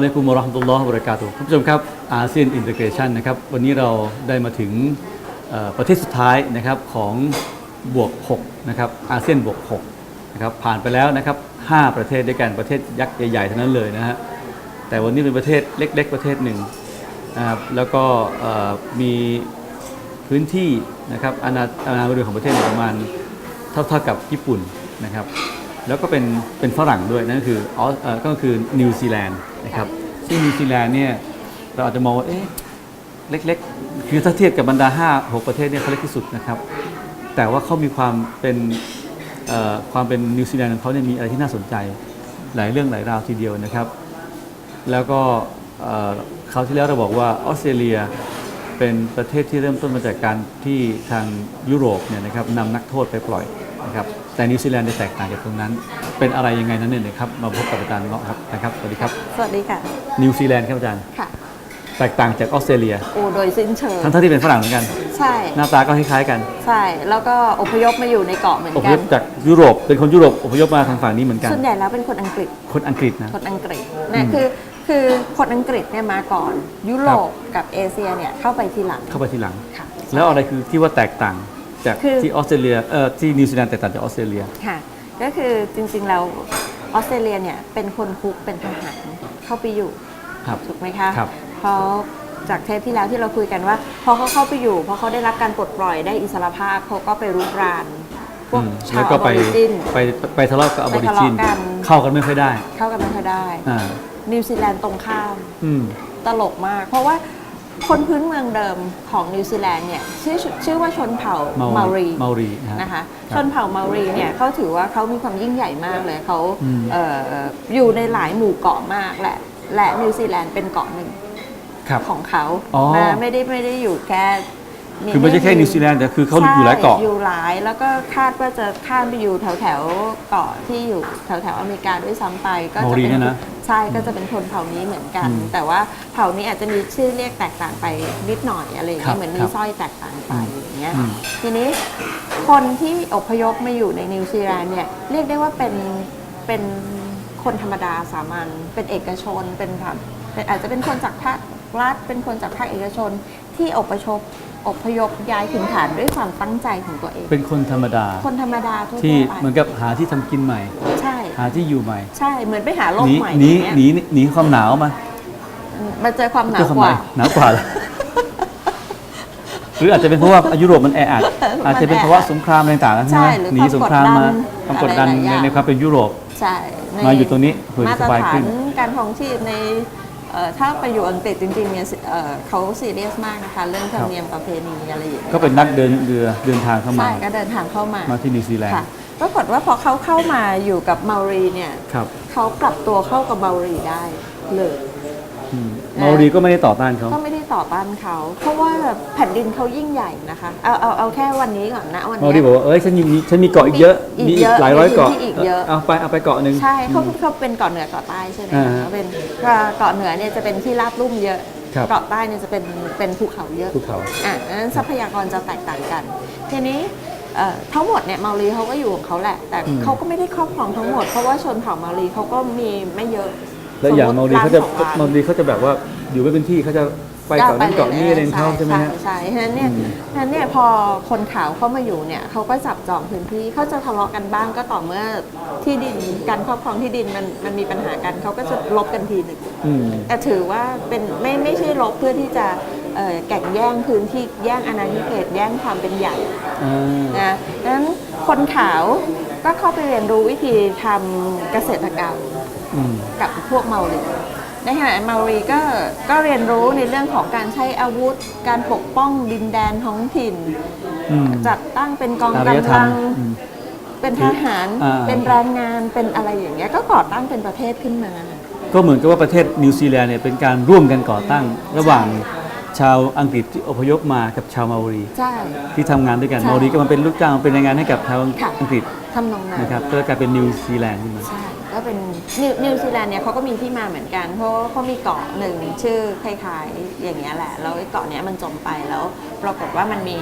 อะลัยกุมวะราะห์มะตุลลอฮ์บราะกาตุท่านผู้ชมครับอาเซียนอิน e เกรชันนะครับวันนี้เราได้มาถึงประเทศสุดท้ายนะครับของบวก6นะครับอาเซียนบวก6นะครับผ่านไปแล้วนะครับ5ประเทศด้วยกันประเทศยักษ์ใหญ่ๆทั้งนั้นเลยนะฮะแต่วันนี้เป็นประเทศเล็ก ๆ ประเทศหนึ่งนะครับแล้วก็มีพื้นที่นะครับอาณาอาณาบริเวณของประเทศประมาณเท่าๆกับญี่ปุ่นนะครับแล้วก็เป็นเป็นฝรั่งด้วยนั่นก็คือออสเอ่อก็คือนิวซีแลนด์ นะครับซึ่งนิวซีแลนด์เนี่ยเราอาจจะมองว่าเอ๊ะเล็กๆ คือถ้าเทียบกับบรรดา 5 6 ประเทศเนี่ยเขาเล็กที่สุดนะครับ แต่ว่าเขามีความเป็นความเป็นนิวซีแลนด์ของเขาเนี่ยมีอะไรที่น่าสนใจหลายเรื่องหลายราวทีเดียวนะครับ แล้วก็เอ่อคราวที่แล้วเราบอกว่าออสเตรเลียเป็นประเทศที่เริ่มต้นมาจากการที่ทางยุโรปเนี่ยนะครับนำนักโทษไปปล่อยนะครับ แต่นิวซีแลนด์จะแตกต่างจากตรงนั้น เป็นอะไรยังไงนั้นเนี่ยนะครับมาพบกับอาจารย์เงาะครับนะครับสวัสดีครับ สวัสดีค่ะ นิวซีแลนด์ครับอาจารย์ค่ะ แตกต่างจากออสเตรเลีย โอ้โดยสิ้นเชิง ทั้งๆที่เป็นฝรั่งเหมือนกัน ใช่ หน้าตาก็คล้ายๆกัน ใช่ แล้วก็อพยพมาอยู่ในเกาะเหมือนอพกัยน พจากยุโรป เป็นคนยุโรปอพยพมาทางฝั่งนี้เหมือนกัน ส่วนใหญ่แล้วเป็นคนอังกฤษ คนอังกฤษนะ คนอังกฤษอืนะมคือคือคนอังกฤษเนี่ยมาก่อน ยุโรปกับเอเชียเนี่ยเข้าไปทีหลังเข้าไปทีหลัง ค่ะ แล้วอะไรคือที่ว่าแตกต่าง จากคือ ที่ออสเตรเลียเอ่อที่นิวซีแลนด์แตกต่างจากออสเตรเลีย ค่ะ ก็คือจริงๆแล้วออสเตรเลียเนี่ยเป็นคนคุกเป็นทหารเข้าไปอยู่ ครับ ถูกไหมคะครับ เพราะจากเทปที่แล้วที่เราคุยกันว่า พอเขาเข้าไปอยู่ พอเขาได้รับการปลดปล่อยได้อิสรภาพเขาก็ไปรุกรานพวกอืมชาแล้ววก็อไปอริจินไปไปทะเลาะกับอบอริจิน ไปทะเลาะกัน เข้ากันไม่ค่อยได้เข้ากันไม่ค่อยได้ อ่านิวซีแลนด์ตรงข้าม อืม ตลกมาก เพราะว่า คนพื้นเมืองเดิมของนิวซีแลนด์เนี่ยชื่อชื่อว่าชนเผ่าเมาเมารีเมารีนะฮะนะคะครับชนเผ่าเมารีเนี่ยเขาถือว่าเขามีความยิ่งใหญ่มากเลยเขาอืมเอ่ออยู่ในหลายหมู่เกาะมากแหละและนิวซีแลนด์เป็นเกาะหนึ่งครับของเขาอ๋อนะไม่ได้ไม่ได้อยู่แค่คือไม่ใช่แค่นิวซีแลนด์แต่คือเขาอยู่หลายเกาะใช่อยู่หลายแล้วก็คาดว่าจะข้ามไปอยู่แถวแถวๆเกาะที่อยู่แถวแถวๆอเมริกาด้วยซ้ำไปก็จะเมารีเป็นเนี่ยนะใช่ก็จะเป็นชนเผ่านี้เหมือนกันอืมแต่ว่าเผ่านี้อาจจะมีชื่อเรียกแตกต่างไปนิดหน่อยอะไรอย่างครัเงี้บยเหมือนคมีรับสร้อยแตกต่างไปอย่างเงี้ยอืมทีนี้คนที่อพยพมาอยู่ในนิวซีแลนด์เนี่ยเรียกได้ว่าเป็นเป็นคนธรรมดาสามัญเป็นเอกชนเป็นแบบเป็นอาจจะเป็นคนจากภาครัฐเป็นคนจากภาคเอกชนที่อพยพ อพยพย้ายถิ่นฐานด้วยความตั้งใจของตัวเอง เป็นคนธรรมดา คนธรรมดาทั่วๆที่ไปเหมือนกับหาที่ทำกินใหม่ ใช่ หาที่อยู่ใหม่ใช่เหมือนไปหาโลหกนีใหม่หนีอย่างหนีเงี้ยหนีความหนาวมามาเจอความหนาเจอวความกหว่า นาวหนาวกว่าเหรอหรืออาจจะเป็นเพราะว่ายุโรปมันแออัดอาจจะเป็นเพราะว่าสงครามอะไรต่างๆนะใช่ไหมหรือหนีสงครามมาความมคากดดดัดันนอะไรหลายๆในอย่าง ในความเป็นยุโรป ใช่ในมาอยู่ตรงนี้เผื่อจะมาตสรบายฐาขึ้นน การท่องชีพใน เอ่อถ้าไปอยู่อังกฤษจริงๆเนี่ยเอ่อเขาซีเรียสมากนะคะ เรื่องธรรมเนียมประเพณีอะไรอย่างเงี้ยก็เป็นนักเดินเรือเดินทางเข้ามา ใช่ก็เดินทางเข้ามามาที่นิวซีแลนค่ะด์ปรากฏว่าพอเขาเข้ามาอยู่กับเมารีเนี่ยครับ เขาปรับตัวเข้ากับเมารีได้เลยอื มเมารีก็ไม่ได้ต่อต้านเขา ก็ไม่ได้ต่อต้านเขาเพราะว่าแผ่นดินเขายิ่งใหญ่นะคะเอาเอาเอาแค่วันนี้ก่อนนะวันเมาเนี้รียบอกว่าเอ้ยฉันมีฉันมีเกาะอีกเยอะอีกมีเยอะหลายร้อยเกาะมีพื้นที่อีกเยอะ เอาไปเอาไปเกาะหนึ่ง ใช่เขาเขาเป็นเกาะเหนือเกาะใต้ใช่ไหมอ่าคะฮะเขาเป็นเกาะเหนือเนี่ยจะเป็นที่ราบลุ่มเยอะ ครับ เกาะใต้เนี่ยจะเป็นเป็นภูเขาเยอะ ภูเขา อะอันนั้นทรัพยากรจะแตกต่างกัน ทีนี้เอ่อทั้งหมดเนี่ยเมารีเขาก็อยู่ของเขาแหละ แต่อืมเขาก็ไม่ได้ครอบครองทั้งหมด เพราะว่าชนเผ่าเมารีเขาก็มีไม่เยอะ แล้วอย่างสเมาติรีเขาจะล้นสองล้นเมารีเขาจะแบบว่าอยู่ไม่เป็นที่เขาจะไปเกาะนั้นเกาะนี้อะไรของเขาใช่ไหมฮะใช่ใช่ฉะนั้นเนี่ยอืม ฉะนั้นเนี่ยพอคนขาวเข้ามาอยู่เนี่ยเขาก็จับจองพื้นที่เขาจะทะเลาะกันบ้างก็ต่อเมื่อที่ดินการครอบครองที่ดินมันมันมีปัญหากันเขาก็จะลบกันทีหนึ่ง อืม แต่ถือว่าเป็นไม่ไม่ใช่ลบเพื่อที่จะเอ่อแก่งแย่งพื้นที่แย่งอาณานิเขตแย่งความเป็นใหญ่อ่า นะดังนั้นคนขาวก็เข้าไปเรียนรู้วิธีทำเกษตรกรรมอืม กับพวกเมารีในขณะเมารีก็ก็เรียนรู้ในเรื่องของการใช้อาวุธ การปกป้องดินแดนท้องถิ่นอืมจัดตั้งเป็นกองอารยธรรกำลัมงอืมเป็นทหารอ่าเป็นแรงงานเป็นอะไรอย่างเงี้ยก็ก่อตั้งเป็นประเทศขึ้นมา ก็เหมือนกับว่าประเทศนิวซีแลนด์เนี่ยเป็นการร่วมกันก่อตั้งระหว่างชาวอังกฤษที่อพยพมากับชาวเมารีใช่ที่ทำงานด้วยกันใช่เมารีก็มาเป็นลูกจ้างเป็นแรงงานให้กับชาวค่ะอังกฤษทำนองนั้นนะครับก็กลายเป็นนิวซีแลนด์ขึ้นมาใช่ ก็เป็นนิวนิวซีแลนด์เนี่ยเขาก็มีที่มาเหมือนกัน เพราะว่าเขามีเกาะหนึ่งชื่อคล้ายๆอย่างเงี้ยแหละ แล้วไอ้เกาะเนี้ยมันจมไปแล้ว ปรากฏว่ามันมี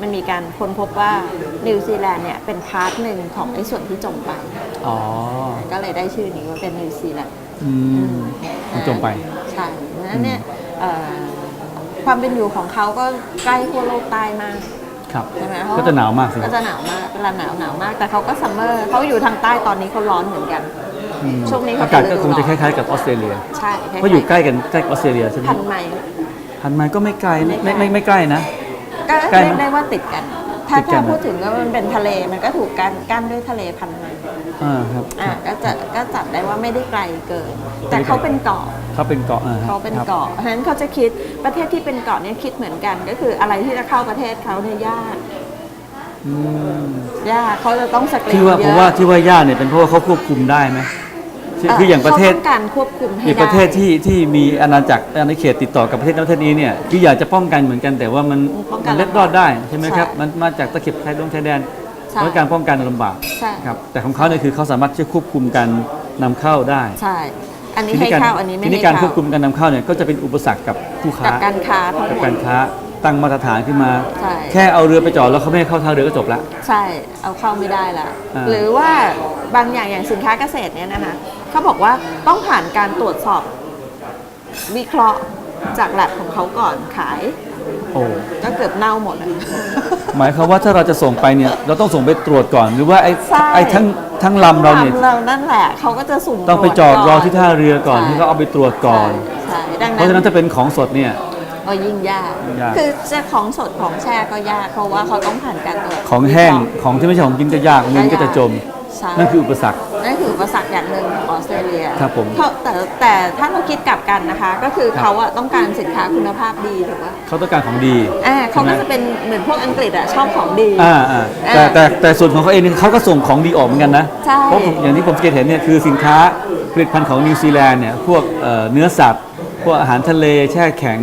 มันมีการค้นพบว่านิวซีแลนด์เนี่ยเป็นพาร์ทหนึ่งของไอ้ส่วนที่จมไป อ๋อ ก็เลยได้ชื่อนี้ว่าเป็นนิวซีแลนด์อืมมันจมไป ใช่ดังนั้นเนี่ยเอ่อความเป็นอยู่ของเขาก็ใกล้ขั้วโลกใต้มากครับใช่ไหมเพราก็จะหนาวมากสิก็จะหนาวมากเวลาหนาวหนาวมาก แต่เขาก็ซัมเมอร์เขาอยู่ทางใต้ตอนนี้เขาร้อนเหมือนกันอืม ช่วงนี้เขาอากาศก็เป็นฤดูคงจะคร้อนล้ายๆกับออสเตรเลียใช่เพราะอยู่ใกล้กันใกล้ออสเตรเลียใช่ไหมพันไมล์ หันมาก็ไม่ไกลนะไม่ไม่ไกลไม่ไม่ใกล้นะ ก็ใกล้ไหมเรียกได้ว่าติดกัน ถ้าติดกัถ้านนะพูดถึงว่ามันเป็นทะเลมันก็ถูกกันกั้นด้วยทะเลพันไมล์อ่าครับอะก็จะก็จัดได้ว่าไม่ได้ไกลเกิน แต่เขาเป็นเกาะเขาเป็นเกาะอ่าเขาเป็นครับ เกาะเพราะฉะนั้นเขาจะคิดประเทศที่เป็นเกาะเนี่ยคิดเหมือนกัน ก็คืออะไรที่จะเข้าประเทศเขาเนี่ยยากอืมยากเขาจะต้องสกรีนที่ว่าเยผมอะว่าที่ว่ายากเนี่ยเป็นเพราะว่าเขาควบคุมได้ไหม คือคืออย่างประเทศขาต้องการควบคุมให้อย่างได้ ประเทศที่ที่มีอาณาจักรอาณาเขตติดต่อกับประเทศนั้นประเทศนี้เนี่ยคืออยากจะป้องกันเหมือนกันแต่ว่ามันป้องกัมันนเล็ดรอดได้ใช่ไหมครับใช่มันมาจากตะเข็บชายดงชายแดนใช่เพราะการป้องกันลำบากใช่ ครับแต่ของเขาเนี่ยคือเขาสามารถที่จะควบคุมการนำเข้าได้ใช่ อันนี้ทีให้การเข้าอันนี้ไม่ทีให้นี้การควบคุเข้ามการนำเข้าเนี่ยก็จะเป็นอุปสรรคกับผู้ค้ากับการค้าทั้งกับหมกาดรค้า ตั้งมาตรฐานขึ้นมา ใช่ แค่เอาเรือไปจอดแล้วเขาไม่ให้เข้าท่าเรือก็จบละ ใช่เอาเข้าไม่ได้ละอ่า หรือว่าบางอย่างอย่างสินค้าเกษตรเนี่ยนะคะเขาบอกว่าต้องผ่านการตรวจสอบวิเคราะห์จากแลบของเขาก่อนขาย โอ้ก็เกือบเน่าหมดอะ หมายความว่าถ้าเราจะส่งไปเนี่ยเราต้องส่งไปตรวจก่อน หรือว่าไอ้ใช่ ไอ้ทั้งทั้งลำเราเนี่ยทำเรานั่นแหละเขาก็จะสุ่มต้องไปจอดตวรอที่ท่าเรือก่อนใช่ที่เขาเอาไปตรวจก่อน ใช่ใช่ดังเพนั้ราะฉะนั้นนถ้าเป็นของสดเนี่ย ก็ยิ่งยาก ยาก คือจะของสดของแช่ก็ยากเพราะว่าเขาต้องผ่านการตรวจของแห้งของที่ไม่ใช่ของกินก็ยากเงินก็จะจม ใช่ นั่นคืออุปสรรค นั่นคืออุปสรรคอย่างหนึ่งของออสเตรเลียครับผมเขาแต่แต่ถ้าเราคิดกลับกันนะคะ ก็คือครับ เขาอะต้องการสินค้าคุณภาพดีถูกปะเขาต้องการของดีอ่าเขาก็ใช่ไหมจะเป็นเหมือนพวกอังกฤษอะชอบของดี อ่าอ่าแต่อ่าแต่แต่ส่วนของเขาเองเนี่ยเขาก็ส่งของดีออกเหมือนกันนะใช่ เพราะผมอย่างที่ผมสังเกตเห็นเนี่ยคือสินค้าผลิตภัณฑ์ของนิวซีแลนด์เนี่ยพวกเอ่อเนื้อสัตว์ พวกอาหารทะเลแช่แข็ง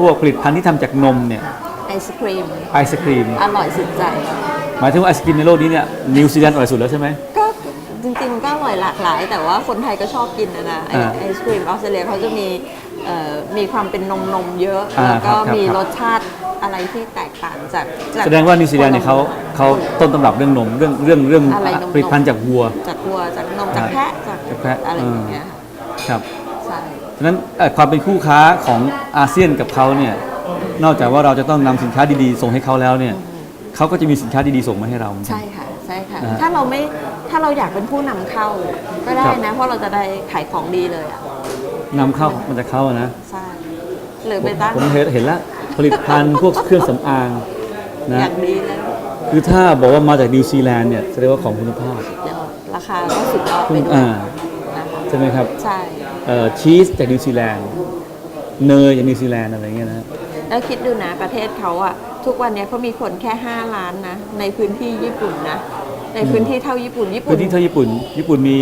พวกผลิตภัณฑ์ที่ทำจากนมเนี่ยไอศครีม ไอศครีม อร่อยสุดใจ หมายถึงว่าไอศครีมในโลกนี้เนี่ยนิวซีแลนด์อร่อยสุดแล้วใช่ไหม ก็จริงๆมันก็อร่อยหลากหลาย แต่ว่าคนไทยก็ชอบกินนะนะไออ่าไอศครีมออสเตรเลียเขาจะมีเอ่อมีความเป็นนมนมๆเยอะ อ่าแล้วก็ครับครับ มีครับรสชาติอะไรที่แตกต่างจากจกแสดงว่านิวซีแลนด์เนี่ยเขาเขาต้นตำรับเรื่องนมเรื่องเรื่องเรื่องอะไรนมๆผลิตภัณฑ์จากวัว จากวัวจากนมจากแพะจากจากแพะอะไรอย่างเงี้ยค่ะ ครับใช่ ฉะนั้นเอ่อความเป็นคู่ค้าของอาเซียนกับเขาเนี่ยนอกจากว่าเราจะต้องนำสินค้าดีๆ ส่งให้เขาแล้วเนี่ยเขาก็จะมีสินค้าดีๆส่งมาให้เราเหมือนกันใช่ค่ะใช่ค่ะนะฮะถ้าเราไม่ถ้าเราอยากเป็นผู้นำเข้าก็ได้ครับนะเพราะเราจะได้ขายของดีเลยอะนำเข้ามาจากเขาอะนะใช่หรือไปตั้งผมเห็นเห็นแล้วผลิตภัณฑ์พวกเครื่องสำอางอนะย่างดีเลยคือถ้าบอกว่ามาจากนิวซีแลนด์เนี่ยแสดงว่าของคุณภาพเดี๋ยวราคาก็สุดยอดไปด้วยอ่านะคะ ใช่ไหมครับใช่เอ่อชีสจากนิวซีแลนด์เนยจากนิวซีแลนด์อะไรเงี้ยนะแล้วคิดดูนะประเทศเขาอะทุกวันเนี้ยเขามีคนแค่ 5 ล้านนะ ในพื้นที่ญี่ปุ่นนะ ในพื้นที่เท่าญี่ปุ่นญี่ปุ่พื้นนที่เท่าญี่ปุ่น ญี่ปุ่นมี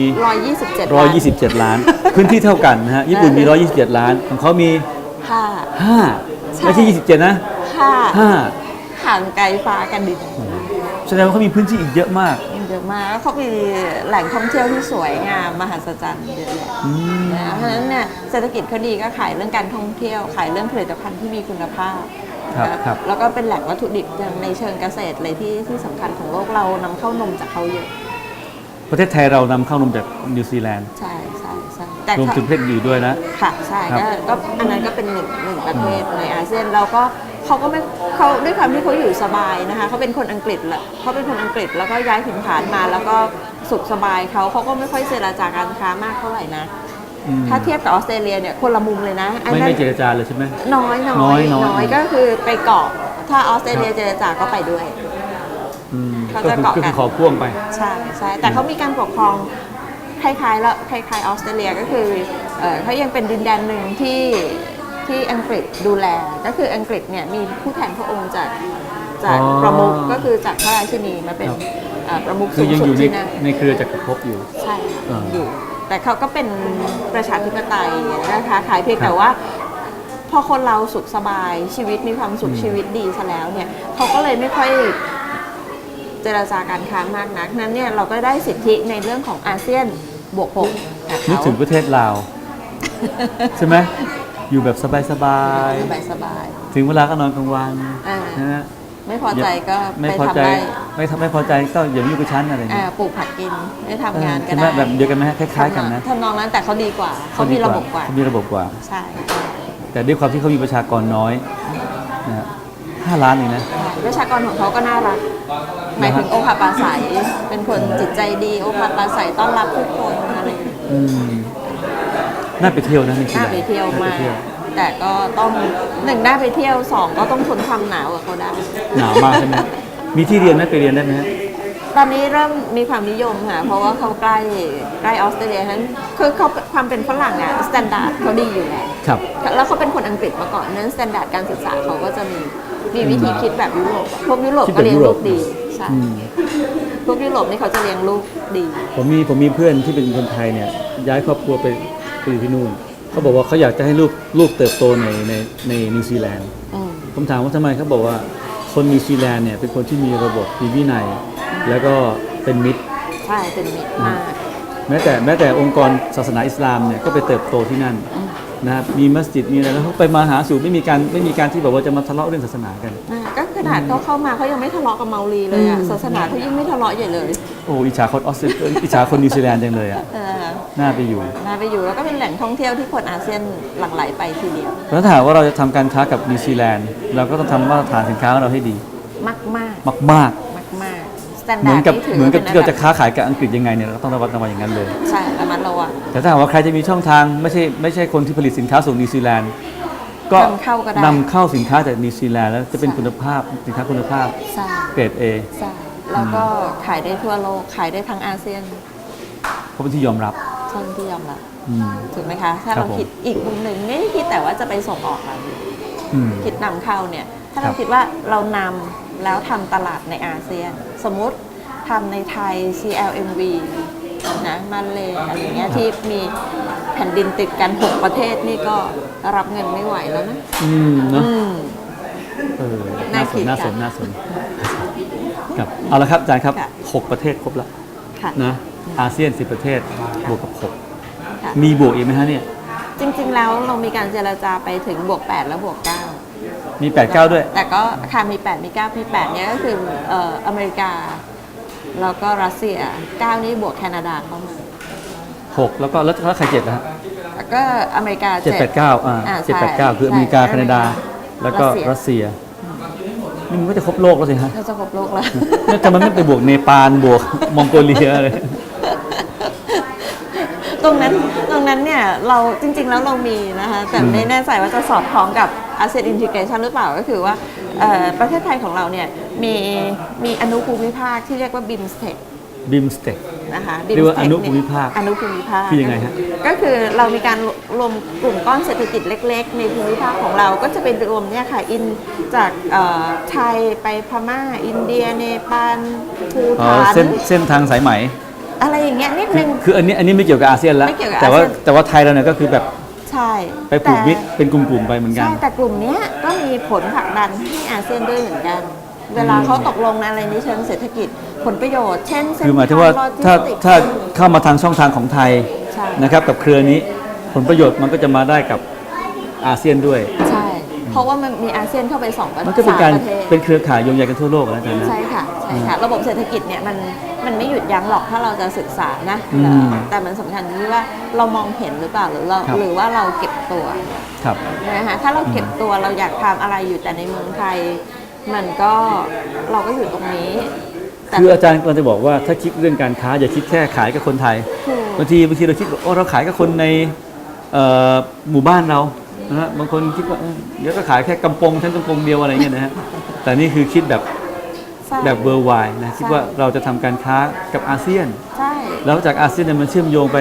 127ล้าน127 ล้าน พื้นที่เท่ากันนะฮะญี่ปุ่นมี 127 ล้าน ของเขามีห้า5ใช่ไม่ใช่ 27 นะห้า5ห่างไกลฟ้ากันดิน แสดงว่าเขามีพื้นที่อีกเยอะมาก เยอะมากแล้วเขามีแหล่งท่องเที่ยวที่สวยงามมหัศจรรย์เยอะแยะอืมนะเพราะฉะนั้นเนี่ยเศรษฐกิจเขาดีก็ขายเรื่องการท่องเที่ยวขายเรื่องผลิตภัณฑ์ที่มีคุณภาพครับนะครับ แล้วก็เป็นแหล่งวัตถุดิบอย่างในเชิงเกษตรเลยที่ที่สำคัญของโลกเรานำเข้านมจากเขาเยอะ ประเทศไทยเรานำเข้านมจากนิวซีแลนด์ใช่ใช่ใช่แต่รวมถึงประเทศอื่นด้วยนะ ค่ะใช่ครับก็ก็อันนั้นก็เป็นหนึ่งหนึ่งประเทศในอาเซียนเราก็ เขาก็ไม่เขาด้วยความที่เขาอยู่สบายนะคะเขาเป็นคนอังกฤษแหละเขาเป็นคนอังกฤษแล้วก็ย้ายถิ่นฐานมาแล้วก็สุขสบายเขาเขาก็ไม่ค่อยเจรจาการค้ามากเท่าไหร่นะอืมถ้าเทียบกับออสเตรเลียเนี่ยคนละมุมเลยนะอันไม่นั้น ไม่เจรจาเลยใช่ไหม น้อยน้น้ออยยน้อยน้อย ก็คือไปเกาะถ้าออสเตรเลียเจรจาก็ไปด้วย อืมเขาก็จะคือเกาะก็กัคือนขอพ่วงไป ใช่ใช่แต่เขามีการปกครองคล้ายๆแล้วคล้ายๆออสเตรเลียก็คือเอ่อเขายังเป็นดินแดนหนึ่งที่ ที่อังกฤษดูแล ก็คืออังกฤษเนี่ยมีผู้แทนพระองค์จากจากอ๋อประมุขก็คือจากพระราชินีมาเป็นครับ เอ่อประมุขคืสูองยังสุอดยู่ในที่นั่นในเครือจักรภพอยู่ ใช่ค่ะอ่าอยู่ แต่เขาก็เป็นประชาธิปไตยนะคะขายเพียงครับแต่ว่า พอคนเราสุขสบายชีวิตมีความสุขชีวิตดีซะแล้วเนี่ยเขาก็เลยไม่ค่อยเจรจาการค้ามากนักนั้นเนี่ยเราก็ได้สิทธิในเรื่องของอาเซียนบวกหกกับนึกเขา ถึงประเทศลาว ใช่ไหม อยู่แบบสบายสบายสบายๆ ถึงเวลาก็นอนกลางวันอ่า นะฮะไม่พอใจก็ไม่ไปพอทำใจได้ไม่ทำไม่พอใจก็อย่ามายุ่งกับฉันอะไรอย่างอ่าเงี้ยปลูกผักกินไม่ทำงานเออก็ใช่ไหมได้แบบเดียวกันไหมฮะคล้าย ๆ กันนะทำนองนั้นแต่เขาดีกว่า เขามีระบบกว่า เขามีระบบกว่า ใช่ แต่ด้วยความที่เขามีประชากรน้อยนะฮะห้าล้านเองนะ ประชากรของเขาก็น่ารัก หมายถึงโอภาปาใสเป็นคนจิตใจดี โอภาปาใสต้อนรับทุกคนอะไรอย่างเงี้ย อืม น่าไปเที่ยวนะนี่คือน่าไปเที่ยวน่มากไปที่แต่ก็ต้องหนึ่งน่าไปเที่ยวสองก็ต้องทนความหนาวกับเขาได้หนาวมากใช่ไหมมีที่เรียนไหมไปเรียนได้ไหมฮะตอนนี้เริ่มมีความนิยมค่ะ เพราะว่าเขาใกล้ใกล้ออสเตรเลียฉะนั้นคือเขาความเป็นฝรั่งอะสแตนดาร์ดเขาดีอยู่แล้วครับแล้วเขาเป็นคนอังกฤษมาก่อนนั้นสแตนดาร์ดการศึกษาเขาก็จะมีมีวิธีคิดแบบยุโรปอะพวกยุโรปคิดแบก็บเลี้ยงยุโรลูปกดีใช่อืมพวกยุโรปนี่เขาจะเลี้ยงลูกดี ผมมีผมมีเพื่อนที่เป็นคนไทยเนี่ยย้ายครอบครัวไป ไปอยู่ที่นู่นเขาบอกว่าเขาอยากจะให้ลูกลูกเติบโตในในในนิวซีแลนด์อืมผมถามว่าทำไมเขาบอกว่าคนนิวซีแลนด์เนี่ยเป็นคนที่มีระบบมีวินัย แล้วก็เป็นมิตร ใช่เป็นมิตรมาก แม้แต่แม้แต่องค์กรศาสนาอิสลามเนี่ยก็ไปเติบโตที่นั่นนะครับมีมัสยิดมีอะไรแล้วเขาไปมาหาสู่ไม่มีการไม่มีการที่แบบว่าจะมาทะเลาะเรื่องศาสนากัน อ่าก็ ขนาดเขาเข้ามาเขายังไม่ทะเลาะกับเมาลีเลยอะอืมศาสนาเขายิ่งไม่ทะเลาะใหญ่เลยโอ้อิจฉาคนออสเตรเลียอิจฉาคนนิวซีแลนด์จังเลยอะเออน่าไปอยู่น่าไปอยู่แล้วก็เป็นแหล่งท่องเที่ยวที่คนอาเซียนหลั่งไหลไปทีเดียวแล้วถ้าหากว่าเราจะทำการค้ากับนิวซีแลนด์เราก็ต้องทำมาตรฐานสินค้าของเราให้ดี มากมากมากมากมากสแตนๆ เหมืดาอนร์ดกับที่ถือเหมือนกับป็ที่เราจะนค้าขายกับอังกฤษยังไงเนี่ยเราก็ต้องระวัดระวังอย่างนั้นเลย ใช่ระมัดระวังแต่ถ้าหากว่าใครจะมีช่องทางไม่ใช่ไม่ใช่คนที่ผลิตสินค้าส่งนิวซีแลนด์ ก็นำเข้าก็ได้ นำเข้าสินค้าจากนิวซีแลนด์แล้วจะเป็นใช่คุณภาพสินค้าคุณภาพใช่เกรด A ใช่แล้วก็ขายได้ทั่วโลก ขายได้ทั้งอาเซียนเพราะเป็นที่ยอมรับเท่าที่ยอมรับอืม ถูกไหมคะ ถ้าครัเราบผม คิดอีกมุมหนึ่งไม่ได้คิดแต่ว่าจะไปส่งออกเราอืม คิดนำเข้าเนี่ย ถ้าครัเราบคิดว่าเรานำแล้วทำตลาดในอาเซียน สมมุติทำในไทย CLMV นะมาเลยอะไรเงี้ยที่มีแผ่นดินติดกัน6ประเทศนี่ก็รับเงินไม่ไหวแล้วนะอืมเนาะอืม เออน่าน่าสคินดน่าสนค่ะน่าสนครับเอาละครับอาจารย์ครับค่ะ หกประเทศครบแล้วค่ะ นะอาเซียนสิบประเทศบวกกับหกค่ะ มีบวกอีกไหมฮะเนี่ย จริง ๆ แล้วเรามีการเจรจาไปถึงบวก 8 และบวก 9 มีแปดเก้าด้วย แต่ก็ค่ะมี 8 มี 9 มี8เนี่ยก็คือเอ่ออเมริกา แล้วก็รัสเซีย 9 นี่บวกแคนาดาเข้ามา หกแล้วก็แล้วแล้วใครเจ็ดนะฮะแล้วก็อเมริกาเจ็ดแปดเก้าอ่าอ่าเจ็ดใช่แปดเก้าคืออใช่เมริกาแคนาดา แล้วก็รัรัสสเซีเซียย นี่มันก็จะครบโลกแล้วสิฮะเราจะครบโลกแล้วแล้วทำไมไม่ไปบวกเนปาลบวกมองโกเลียอะไรตรงนั้นตรงนั้นเนี่ยเราจริงๆแล้วเรามีนะคะแต่ไม่แน่ใจว่าจะสอดคล้องกับอาเซียนอินทิเกชันหรือเปล่าก็คือว่าเอ่อ ประเทศไทยของเราเนี่ยมีมีอนุภูมิภาคที่เรียกว่าบิมสเทคบิมสเต็กนะคะเรียกว่า BIMSTEC อนุภูมิภาคอนุภูมิภาคคือยังไงฮะก็คือเรามีการรวมกลุ่มก้อนเศรษฐกิจเล็ก ๆ ในภูมิภาคของเราก็จะเป็นรวมเนี่ยค่ะอินจากเอ่อไทยไปพม่า อินเดียเนปาลภูอ๋อฐานเส้นเส้นทางสายไหมอะไรอย่างเงี้ยนิดคือนึงคืออันนี้อันนี้ไม่เกี่ยวกับอาเซียนแล้วไม่เกี่ยวกับแต่ว่าอาเซียนแต่ว่าไทยเราเนี่ยก็คือแบบใช่ไปผูกมิตรแต่เป็นกลุ่มๆไปเหมือนกัน ใช่แต่กลุ่มเนี้ยก็มีผลผลักดันให้อาเซียนด้วยเหมือนกัน เวลาเขาตกลงในอะไรในเชิงเศรษฐกิจผลประโยชน์เช่นเส้นคือหมายถึงว่าทงถ้าโลจิสติกส์ถ้าเข้ามาทางช่องทางของไทยใช่นะครับกับเครือนี้ผลประโยชน์มันก็จะมาได้กับอาเซียนด้วยใช่เพ ราะว่ามันมีอาเซียนเข้าไปสองประเทศมันก็เป็นการสมประเทศ เป็นเครือข่ายโยงใยกันทั่วโลกนะอาจารย์นะ ใช่ค่ะใช่ค่ะ ระบบเศรษฐกิจเนี่ยมันมันไม่หยุดยั้งหรอกถ้าเราจะศึกษานะอืมแต่มันสำคัญที่ว่าเรามองเห็นหรือเปล่าหรือเราครับ หรือว่าเราเก็บตัวครับ นะคะถ้าเราเก็บตัวเราอยากทำอะไรอยู่แต่ในเมืองไทย มันก็เราก็อยู่ตรงนี้แต่คืออาจารย์กำลังจะบอกว่าถ้าคิดเรื่องการค้าอย่าคิดแค่ขายกับคนไทย ถูก บางทีบางทีเราคิดว่าโอ้เราขายกับคนในเอ่อหมู่บ้านเรา นะฮะบางคนคิดว่าเออเดี๋ยวก็ขายแค่กำปงชั้นกำปงเดียวอะไรเงี้ยนะฮะแต่นี่คือคิดแบบใช่ แบบเวอร์ไวนะคิดว่าเราจะทำการค้ากับอาเซียน ใช่ แล้วจากอาเซียนเนี่ยมันเชื่อมโยงไป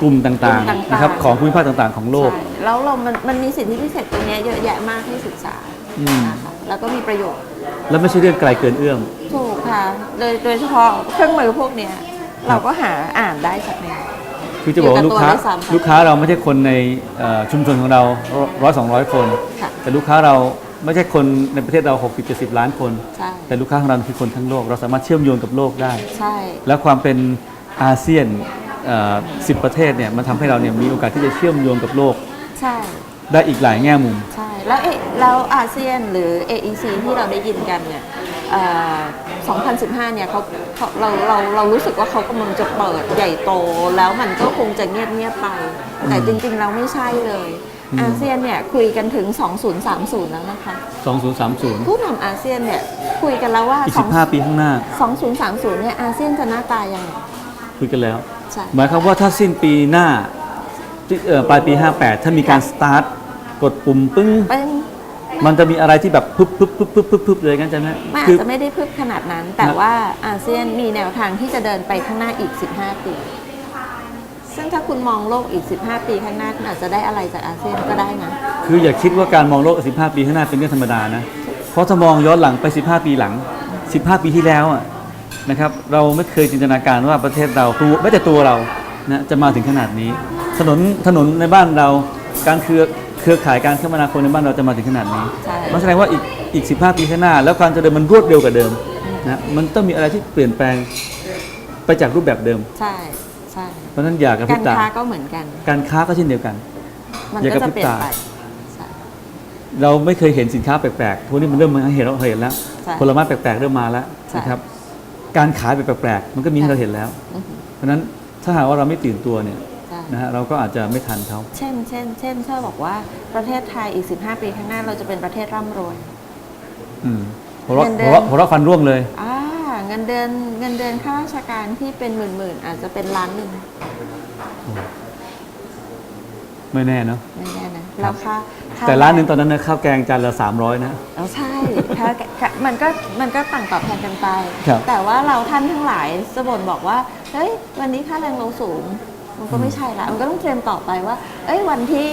กลุ่มต่างกลุ่มต่างๆ ๆนะครับของภูมิภาคต่างๆ ของโลก ใช่แล้วเรามันมันมีสิทธิพิเศษตรงเนี้ยเยอะแยะมากให้ศึกษาอืม นะคะแล้วก็มีประโยชน์แล้วไม่ใช่เรื่องไกลเกินเอื้อม ถูกค่ะ โดยโดยเฉพาะเครื่องมือพวกเนี้ย เราก็หาอ่านได้จากใน คือจะบอกว่าอยู่ลูกับกค้าตัวด้วยซ้ำค่ะลูกค้าเราไม่ใช่คนในเอ่อชุมชนของเราร้อยสองร้อยคน ค่ะ แต่ลูกค้าเราไม่ใช่คนในประเทศเรา 60 70 ล้านคน ใช่แต่ลูกค้าของเราคือคนทั้งโลก เราสามารถเชื่อมโยงกับโลกได้ ใช่ และความเป็นอาเซียนสิบประเทศเนี่ยมันทำให้เราเนี่ยมีโอกาสที่จะเชื่อมโยงกับโลกใช่ได้อีกหลายแง่มุม ใช่ แล้วเอแล้วอาเซียนหรือ AEC ที่เราได้ยินกันเนี่ยเอ่อ 2015 เนี่ยเขาเขาเราเราเรารู้สึกว่าเขากำลังจะเปิดใหญ่โต แล้วมันก็คงจะเงียบเงียบๆไป แต่จริงๆเราไม่ใช่เลยอืมอาเซียนเนี่ยคุยกันถึง 2030 แล้วนะคะ 2030 ผู้นำอาเซียนเนี่ยคุยกันแล้วว่าอีก15 ปีข้างหน้า 2030 เนี่ยอาเซียนจะหน้าตายังไงคุยกันแล้วใช่หมายความว่าถ้าสิ้นปีหน้าที่เอ่อปลายปี 58 ถ้ามีการสตาร์ทกดปุ่มปึ้งเป็น มันจะมีอะไรที่แบบปึ๊บปึ๊บปึ๊บปึ๊บปึ๊บปึ๊บเลยงั้นใช่ไหมมันอาคืจจะไม่ได้พึบขนาดนั้น แต่ว่าอาเซียนมีแนวทางที่จะเดินไปข้างหน้าอีก 15 ปี ซึ่งถ้าคุณมองโลกอีก 15 ปีข้างหน้าคุณอาจจะได้อะไรจากอาเซียนก็ได้นะ คืออย่าคิดว่าการมองโลก 15 ปีข้างหน้าเป็นเรื่องธรรมดานะ เพราะถ้ามองย้อนหลังไป 15 ปีหลัง 15 ปีที่แล้วอะนะครับ เราไม่เคยจินตนาการว่าประเทศเราตัวไม่แต่ตัวเรานะจะมาถึงขนาดนี้ ถนนถนนในบ้านเรา การเครือ เครือข่ายการคมนาคมในบ้านเราจะมาถึงขนาดนี้ใช่ มันแสดงว่าอีกอีก15ปีข้างหน้า แล้วการเจริญมันรวดเร็วกว่าเดิมนะมันต้องมีอะไรที่เปลี่ยนแปลงไปจากรูปแบบเดิม ใช่ใช่เพราะฉะนั้นอย่ากระพริกาบรตา ค้าก็เหมือนกัน การค้าก็เช่นเดียวกัน มันอย่าก็กระจะพริบเปลี่ยนตา ไปใช่ เราไม่เคยเห็นสินค้าแปลกๆพวกนี้มันเริ่มมาเห็นเราเห็นแล้ว ใช่ผลไม้แปลกๆเริ่มมาแล้วใช่นะครับ การขายแบบแปลกๆ มันก็มีให้เราเห็นแล้ว อือหือเพราะฉะนั้นถ้าหากว่าเราไม่ตื่นตัวเนี่ยใช่ นะฮะเราก็อาจจะไม่ทันเขา เช่น เช่น เช่นเธอบอกว่าประเทศไทยอีก 15 ปีข้างหน้าเราจะเป็นประเทศร่ำรวย อืมหัวเราะเงินเดืหัอวนเราะหัวเราะฟันร่วงเลย อ่าเงินเดือนเงินเดือนข้าราชการที่เป็นหมื่นๆอาจจะเป็นล้านหนึ่งไม่แน่เนาะไม่แน่นะแล้วค่าค่แต่ร้านหนึ่งตอนนั้นนะข้าวแกงจานละ 300 นะ เอาใช่ค่าค่ามันก็มันก็ต่างตอบแทนกันไป ครับ แต่ว่าเราท่านทั้งหลายจะบ่นบอกว่าเฮ้ยวันนี้ค่าแรงเราสูง มันก็ไม่ใช่ละมันก็ต้องเตรียมต่อไปว่า เอ้ยวันที่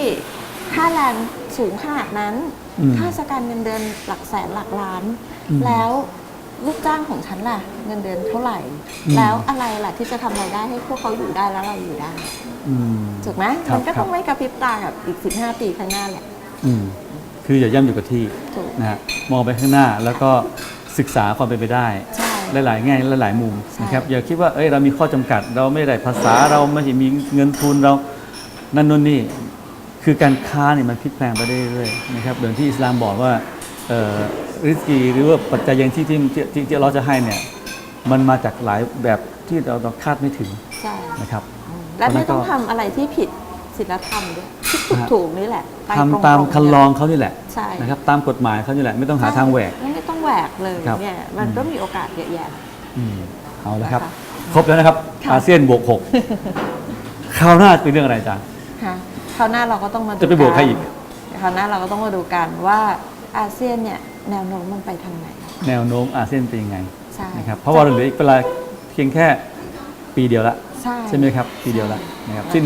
ค่าแรงสูงขนาดนั้นอืมค่าราชการเงินเดือนหลักแสนหลักล้านอืมแล้วลูกจ้างของฉันล่ะ เงินเดือนเท่าไหร่อืมแล้วอะไรล่ะที่จะทำรายได้ให้พวกเขาอยู่ได้แล้วเราอยู่ได้อืมถูกไหมครับมันก็ครัต้อบงไม่กระพริบตากับอีก 15 ปีข้างหน้าแหละอืมคืออย่าย่ำอยู่กับที่ถูกนะฮะมองไปข้างหน้าแล้วก็ศึกษาความเป็นไปได้ใช่ หลายๆแง่และหลายมุมใช่นะครับอย่าคิดว่าเอ้ยเรามีข้อจำกัด เราไม่ได้ภาษาเราไม่มีเงินทุนเรานั่นนู่นนี่คือการค้าเนี่ยมันพลิกแปลงไปได้เรื่อยๆนะครับอย่างที่อิสลามบอกว่าเอ่อริสกีหรือว่าปัจจัยยังที่ที่ที่ที่ที่เราจะให้เนี่ยมันมาจากหลายแบบที่เราเราคาดไม่ถึงใช่นะครับและไม่ต้องเพราะฉะนั้นก็ทำอะไรที่ผิดศีลธรรมด้วยที่ถูกถูกนี่แหละไปทำรงๆตามคันลองเเขานี่แหละใช่นะครับตามกฎหมายเขานี่แหละไม่ต้องหาทางแหวกไม่ต้อง แหวกเลยครับเนี่ยมันอืมก็มีโอกาสเยอะแยะ อืมเอาละครับนะคะครบแล้วนะครับ ค่ะ อาเซียนบวกหกคราวหน้าเป็นเรื่องอะไรจ๊ะค่ะคราวหน้าเราก็ต้องมาดูจะไปบวกใครอีก คราวหน้าเราก็ต้องมาดูกันว่าอาเซียนเนี่ยแนวโน้มมันไปทางไหนแนวโน้มอาเซียนเป็นยังไงใช่นะครับเพราะว่าเราเหลืออีกเวลาเพียงแค่ปีเดียวละ ใช่ ใช่ไหมครับปีเดียวละนะครับนะคะสิ้น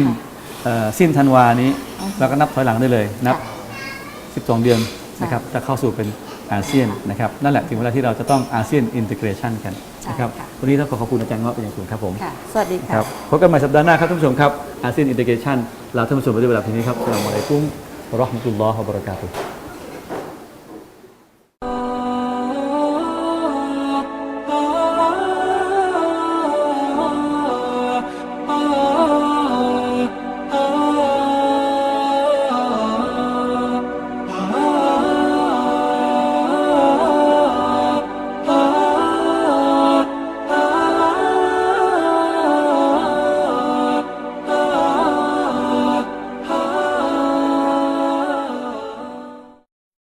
เอ่อสิ้นธันวานี้อือฮึเราก็นับถอยหลังได้เลยนับค่ะ12 เดือนใช่นะครับจะเข้าสู่เป็น อาเซียนนะครับนั่นแหละถึงเวลาที่เราจะต้องอาเซียนอินทิเกรชันกันใช่นะครับค่ะวันนี้ต้องขอขอบคุณอาจารย์เงาะเป็นอย่างสูงครับผมค่ะสวัสดีคค่ะรับพบกันใหม่สัปดาห์หน้าครับท่านผู้ชมครับอาเซียนอินทิเกชันลาท่านผู้ชมไปด้วยเวลาเพียงนี้ครับสลามอะลัยกุมวะเราะห์มะตุลลอฮ์วะบะเราะกาตุฮ์